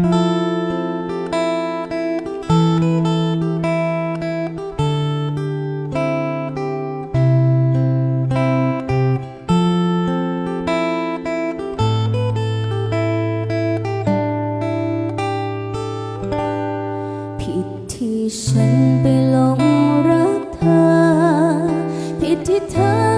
ผิดที่ฉันไปหลงรักเธอ ผิดที่เธอ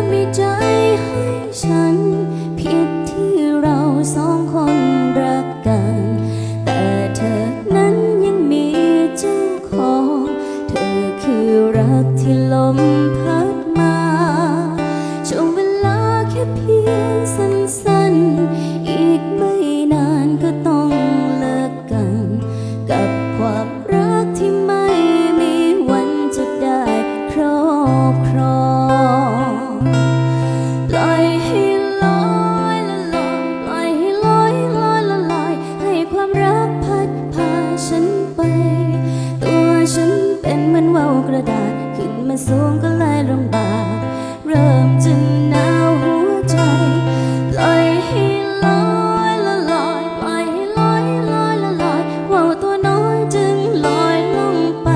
กระดาษขึ้นมาสูงก็เลยลำบากเริ่มจะหนาวหัวใจปล่อยให้ลอยละลอยปล่อยให้ลอยลอยละลอยว่าวตัวน้อยจึงลอยลงไป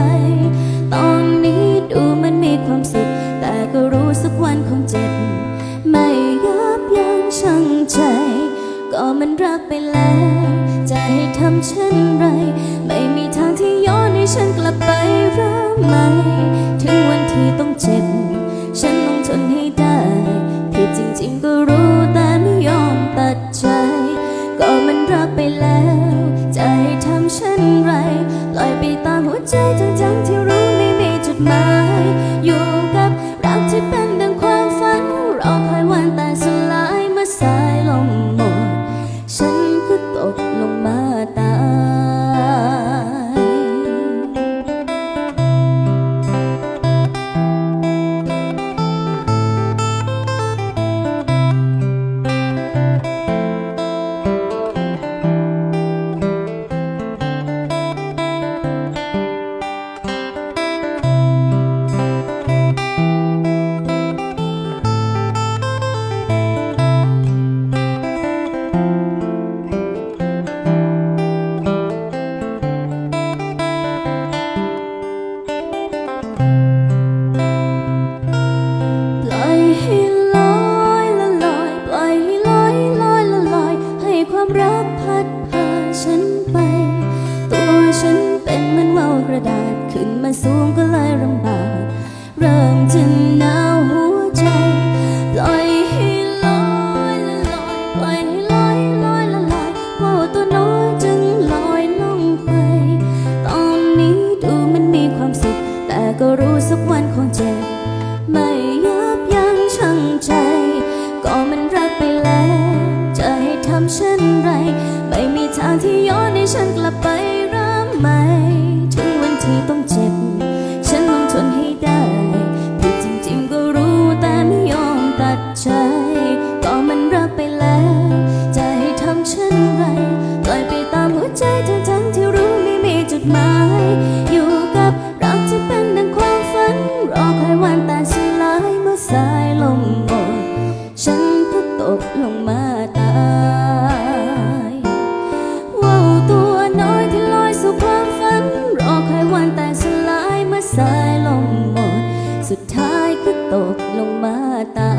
ตอนนี้ดูมันมีความสุข แต่ก็รู้สักวันคงเจ็บ ไม่ยับยั้งชั่งใจ ก็มันรักไปแล้ว จะให้ทำเช่นไร ไม่มีทางที่ย้อนให้ฉันกลับไปรัก ไหม ถึงวันที่ต้องเจ็บ ฉันต้องทนให้ได้ผิดจริงๆก็รู้ ความรักพัดพาฉันไป ตัวฉันเป็นเหมือนว่าวกระดาษขึ้นมาสูงก็เลยลำบาก เริ่มจะหนาวหัวใจ ปล่อยให้ลอยละลอยปล่อยให้ลอยลอยละลอยว่าวตัวน้อยจึงลอยล่องไป ตอนนี้ดูมันมีความสุข แต่ก็รู้สักวันคงเจ็บไม่ย เช่นไร ไม่มีทางที่ย้อนให้ฉันกลับไปเริ่มใหม่ถึงวันที่ต้องเจ็บ ฉันต้องทนให้ได้ผิดจริงๆก็รู้แต่ไม่ยอมตัดใจ ก็มันรักไปแล้ว จะให้ทำเช่นไร ปล่อยไปตามหัวใจทั้งๆที่รู้ไม่มีจุดหมาย ตกลงมาตา